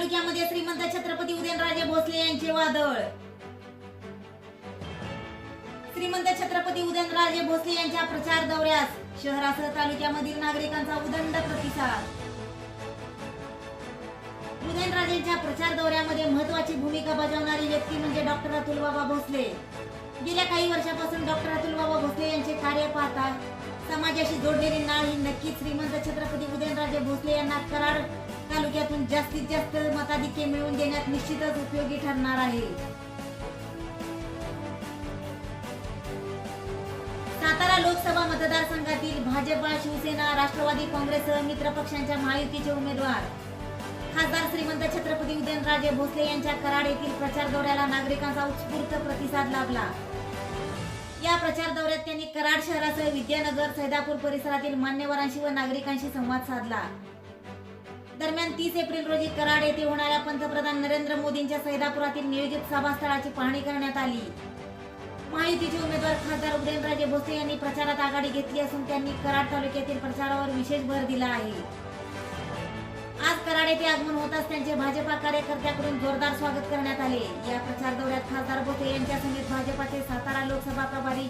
तालुक्यामध्ये श्रीमंत छत्रपती उदयनराजे भोसले यांचे वादळ. श्रीमंत छत्रपती उदयनराजे भोसले यांच्या प्रचार दौऱ्यास शहरासह तालुक्यामधील नागरिकांचा उदंड प्रतिसाद. उदयनराजेंच्या प्रचार दौऱ्यामध्ये महत्वाची भूमिका बजावणारी व्यक्ती म्हणजे डॉक्टर अतुल बाबा भोसले. गेल्या काही वर्षापासून डॉक्टर अतुल बाबा भोसले यांचे कार्य पाहता समाजाशी जोडलेली नाळ ही नक्कीच श्रीमंत छत्रपती उदयनराजे भोसले यांना कराड तालुक्यातून जास्तीत जास्त मताधिक्य मिळवून देण्यात निश्चितच उपयोगी ठरणार आहे. सातारा लोकसभा मतदारसंघातील भाजपा शिवसेना राष्ट्रवादी काँग्रेससह मित्र पक्षांच्या महायुतीचे उमेदवार. खासदार श्रीमंत छत्रपती उदयनराजे भोसले यांच्या कराड येथील प्रचार दौऱ्याला नागरिकांचा उत्स्फूर्त प्रतिसाद लाभला. या प्रचार दौऱ्यात त्यांनी कराड शहरासह विद्यानगर सैदापूर परिसरातील मान्यवरांशी व नागरिकांशी संवाद साधला. दरम्यान तीस एप्रिल रोजी कराड येथे होणाऱ्या पंतप्रधान नरेंद्र मोदींच्या सैदापुरातील नियोजित सभास्थळाची पाहणी करण्यात आली. महायुतीचे उमेदवार खासदार उदयनराजे भोसले यांनी प्रचारात आघाडी घेतली असून त्यांनी कराड तालुक्यातील प्रचारावर विशेष भर दिला आहे. आज कराड येथे आगमन होताच त्यांचे भाजपा कार्यकर्त्याकडून जोरदार स्वागत करण्यात आले. या प्रचार दौऱ्यात खासदार भोसले यांच्या समेत भाजपाचे सातारा लोकसभा प्रभारी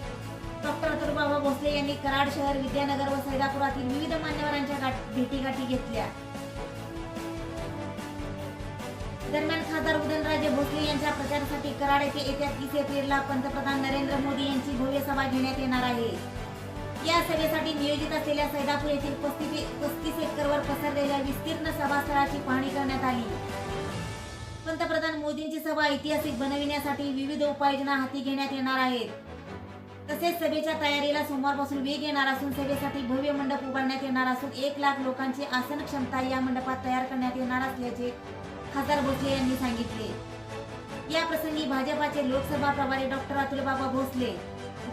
डॉक्टर अतुलबाबा भोसले यांनी कराड शहर विद्यानगर व सैदापुरातील विविध मान्यवरांच्या भेटीगाठी घेतल्या. दरम्यान खासदार उदयनराजे भोसले यांच्या प्रचारासाठी कराड येथे येत्या तीस एप्रिलला पंतप्रधान नरेंद्र मोदी यांची भव्य सभा घेण्यात येणार आहे. या सभेसाठी नियोजित असलेल्या सैदापूर येथील पस्तीस पस्तीस एकरवर पसरलेल्या विस्तीर्ण सभास्थळाची पाहणी करण्यात आली. पंतप्रधान मोदींची सभा ऐतिहासिक बनविण्यासाठी विविध उपाययोजना हाती घेण्यात येणार आहेत. तसेच सभेच्या तयारीला सोमवारपासून वेग येणार असून सभेसाठी भव्य मंडप उभारण्यात येणार असून एक लाख लोकांची आसन क्षमता या मंडपात तयार करण्यात येणार असल्याचे खासदार भोसले यांनी सांगितले. या प्रसंगी भाजपाचे लोकसभा प्रभारी डॉक्टर अतुलबाबा भोसले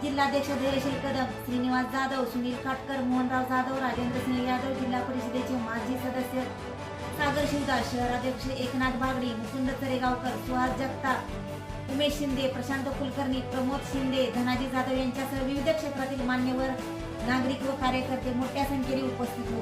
जिल्हाध्यक्ष धैर्यशील कदम श्रीनिवास जाधव सुनील काटकर मोहनराव जाधव राजेंद्र सिंह यादव जिल्हा परिषदेचे माजी सदस्य सागर शिवदास शहराध्यक्ष एकनाथ बागडी मुकुंद तरेगावकर सुहास जगताप उमेश शिंदे प्रशांत कुलकर्णी प्रमोद शिंदे धनाजी जाधव यांच्यासह विविध क्षेत्रातील मान्यवर नागरिक व कार्यकर्ते मोठ्या संख्येने उपस्थित होते.